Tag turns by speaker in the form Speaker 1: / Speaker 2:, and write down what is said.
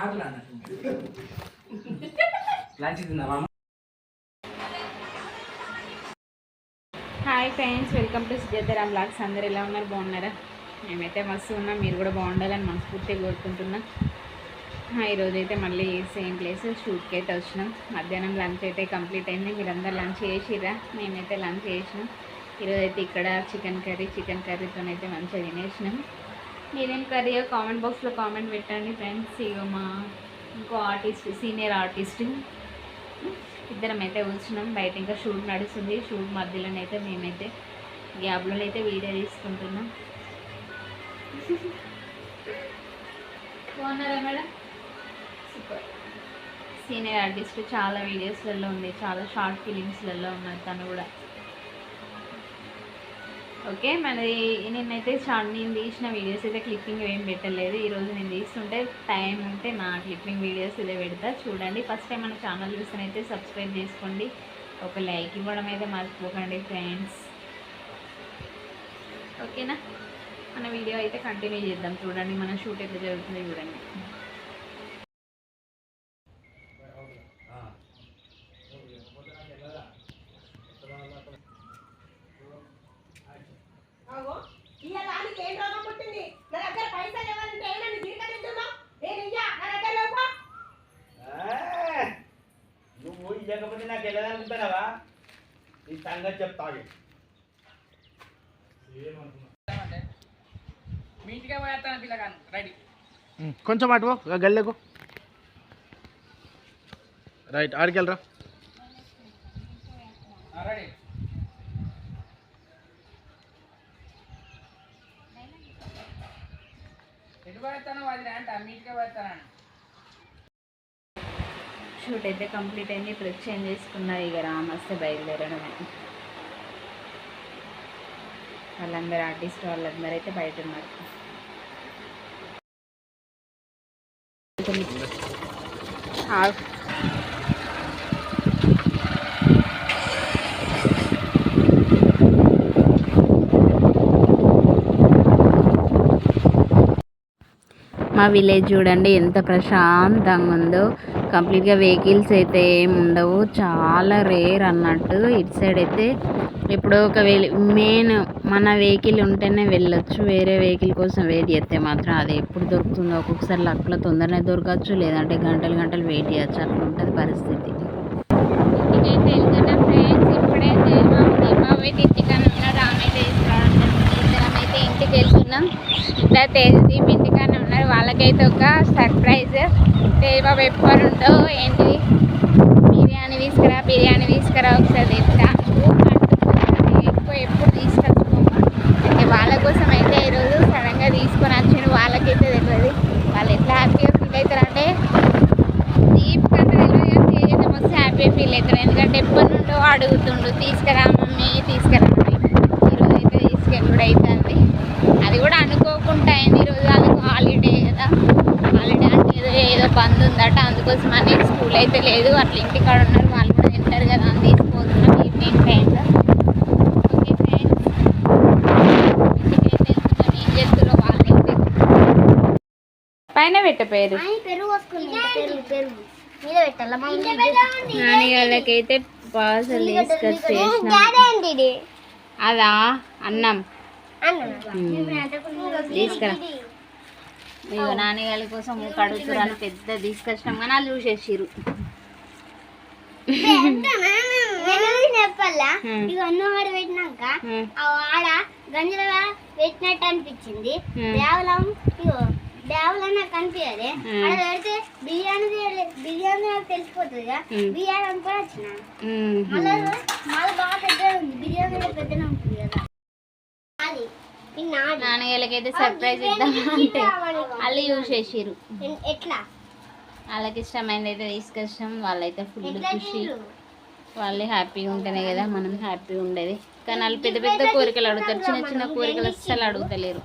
Speaker 1: ఆకులు అన్నట్టు లంచ్ తిందామా
Speaker 2: hi friends welcome to Sujatharam blogs. అందరు ఎలా ఉన్నారు? బాగున్నారా? మేమైతే మస్తు ఉన్నాం. మీరు కూడా బాగుండాలని మనస్ఫూర్తిగా కోరుకుంటున్నాం. ఈరోజు అయితే మళ్ళీ సేమ్ ప్లేస్ షూట్కి అయితే వచ్చినాం. మధ్యాహ్నం లంచ్ అయితే కంప్లీట్ అయింది. మీరందరూ లంచ్ చేసిరా మేమైతే లంచ్ చేసినాం. ఈరోజు అయితే ఇక్కడ చికెన్ కర్రీ చికెన్ కర్రీతో అయితే మంచిగా తినేసినాం. మీరేం కర్రీయో కామెంట్ బాక్స్లో కామెంట్ పెట్టండి ఫ్రెండ్స్ ఇగో మా ఇంకో ఆర్టిస్ట్ సీనియర్ ఆర్టిస్ట్ ఇద్దరం అయితే కూర్చున్నాం. బయట ఇంకా షూట్ నడుస్తుంది. షూట్ మధ్యలోనైతే మేమైతే గ్యాప్లోనైతే వీడియో తీసుకుంటున్నాం. బాగున్నారా మేడం? సూపర్ సీనియర్ ఆర్టిస్ట్ చాలా వీడియోస్లలో ఉంది. చాలా షార్ట్ ఫిలిమ్స్లలో ఉన్నారు తను కూడా. ఓకే మనది నేనైతే షార్ట్ నేను తీసిన వీడియోస్ అయితే క్లిప్పింగ్ ఏం పెట్టలేదు. ఈరోజు నేను తీస్తుంటే టైం ఉంటే నా క్లిప్పింగ్ వీడియోస్ ఇదే పెడతా. చూడండి ఫస్ట్ టైం మన ఛానల్ అయితే సబ్స్క్రైబ్ చేసుకోండి. ఒక లైక్ ఇవ్వడం అయితే మర్చిపోకండి ఫ్రెండ్స్. ఓకేనా? మన వీడియో అయితే కంటిన్యూ చేద్దాం. చూడండి మన షూట్ ఎట్లా జరుగుతుందో చూడండి.
Speaker 3: వెళ్ళదనుకుంటున్నావా నీ సంగతి చెప్తాను
Speaker 1: మీ ఇంటికే పోయేస్తాను పిల్లగాను రెడీ
Speaker 4: కొంచెం అటు గల్లెకు రైట్ ఆడికెళ్ళరా
Speaker 1: రెడీ ఎటు పోయేస్తాను అది అంట మీ ఇంటికే పోయేస్తాను
Speaker 2: షూట్ అయితే కంప్లీట్ అయింది. ఇప్పుడు చేంజ్ చేసుకున్నారు. ఇక రామస్తే బయలుదేరడమే. వాళ్ళందరూ ఆర్టిస్ట్ వాళ్ళందరూ అయితే బయట ఉన్నారు మా విలేజ్ చూడండి ఎంత ప్రశాంతంగా ఉందో. కంప్లీట్గా వెహికల్స్ అయితే ఏమి ఉండవు. చాలా రేర్ అన్నట్టు ఇటు సైడ్ అయితే. ఎప్పుడో ఒక మెయిన్ మన వెహికల్ ఉంటేనే వెళ్ళొచ్చు. వేరే వెహికల్ కోసం వెయిట్ చేస్తే మాత్రం అది ఎప్పుడు దొరుకుతుందో ఒక్కొక్కసారి లక్లో తొందరనే దొరకచ్చు. లేదంటే గంటలు గంటలు వెయిట్ చేయొచ్చు. అట్లా ఉంటుంది పరిస్థితి. ఇంటికైతే వెళ్తున్నాం ఫ్రెండ్స్ ఇప్పుడైతే మా దీపావళి ఇద్దరం అయితే ఇంటికి వెళ్తున్నాం. ఇట్లా తేజదీప్ ఉన్నారు వాళ్ళకైతే ఒక సర్ప్రైజ్ తేజబాబు ఎప్పుడు ఉండో ఏంటి? బిర్యానీ తీసుకురా బిర్యానీ తీసుకురా ఒకసారి ఎక్కువ ఎప్పుడు తీసుకొచ్చుకోమా. అంటే వాళ్ళ కోసం అయితే ఈరోజు సడన్గా తీసుకొని వచ్చిన వాళ్ళకైతే తెలియదు వాళ్ళు ఎట్లా హ్యాపీగా ఫీల్ అవుతారంటే దీప్ కంటే తెలియదు కానీ మస్తు హ్యాపీ ఫీల్ అవుతారు. ఎందుకంటే ఎప్పటి నుండో అడుగుతుండు తీసుకురా మమ్మీ తీసుకురా అని ఈరోజు అయితే తీసుకెళ్ళుడు అవుతుంది అది కూడా అనుకోకుండా అయింది ఈరోజు వాళ్ళకి హాలిడే కదా. హాలిడే అంటే ఏదో ఏదో బంద్ ఉందట. అందుకోసం అని స్కూల్ అయితే లేదు. అట్లా ఇంటికాడ ఉన్నారు వాళ్ళు కూడా తింటారు కదా అని తీసుకుపోతున్నాం ఈవినింగ్ ఓకే ఫ్రెండ్స్ ఇంటికైతే ఏం వాళ్ళైతే పైన పెట్ట పేరు.
Speaker 5: పెరుగు వస్తుంది పెరుగు పెరుగు. మీద పెట్టాలా?
Speaker 2: నాని వాళ్ళకైతే పార్సల్ తీసుకొచ్చి చేసిన. అదా అన్నం. తీసుకురా. ఇగో నాని వాళ్ళ కోసం కడుగుతురాలు పెద్ద తీసుకొచ్చినాం కానీ వాళ్ళు చూసేసిరు
Speaker 5: చెప్పాలా. ఇక పెట్టినాక. ఆ వాడ గంజల పెట్టినట్టు అనిపించింది. దేవలం ఇగో దేవలం నాకు పెడితే బిర్యానీ బిర్యానీ నాకు తెలిసిపోతుంది. బిర్యానీ అనుకుని వచ్చిన.
Speaker 2: మ్మ్.
Speaker 5: మళ్ళీ మళ్ళీ బాగా పెద్దగా ఉంది. బిర్యానీ కూడా పెద్దగా ఉంటుంది కదా. అది ఇది నాది.
Speaker 2: నాని వాళ్ళకైతే సర్ప్రైజ్ ఇద్దాం అంటే వాళ్ళు చూసేసిరు
Speaker 5: ఎ- ఎట్లా?
Speaker 2: వాళ్ళకి ఇష్టమైనది అయితే తీసుకొచ్చాం వాళ్ళైతే ఫుల్ ఖుషి? వాళ్ళు హ్యాపీగా ఉంటేనే కదా మనం హ్యాపీగా ఉండేది. కానీ వాళ్ళు పెద్ద పెద్ద కోరికలు అడుగుతారు. చిన్న చిన్న కోరికలు అస్సలు అడుగుతలేరు.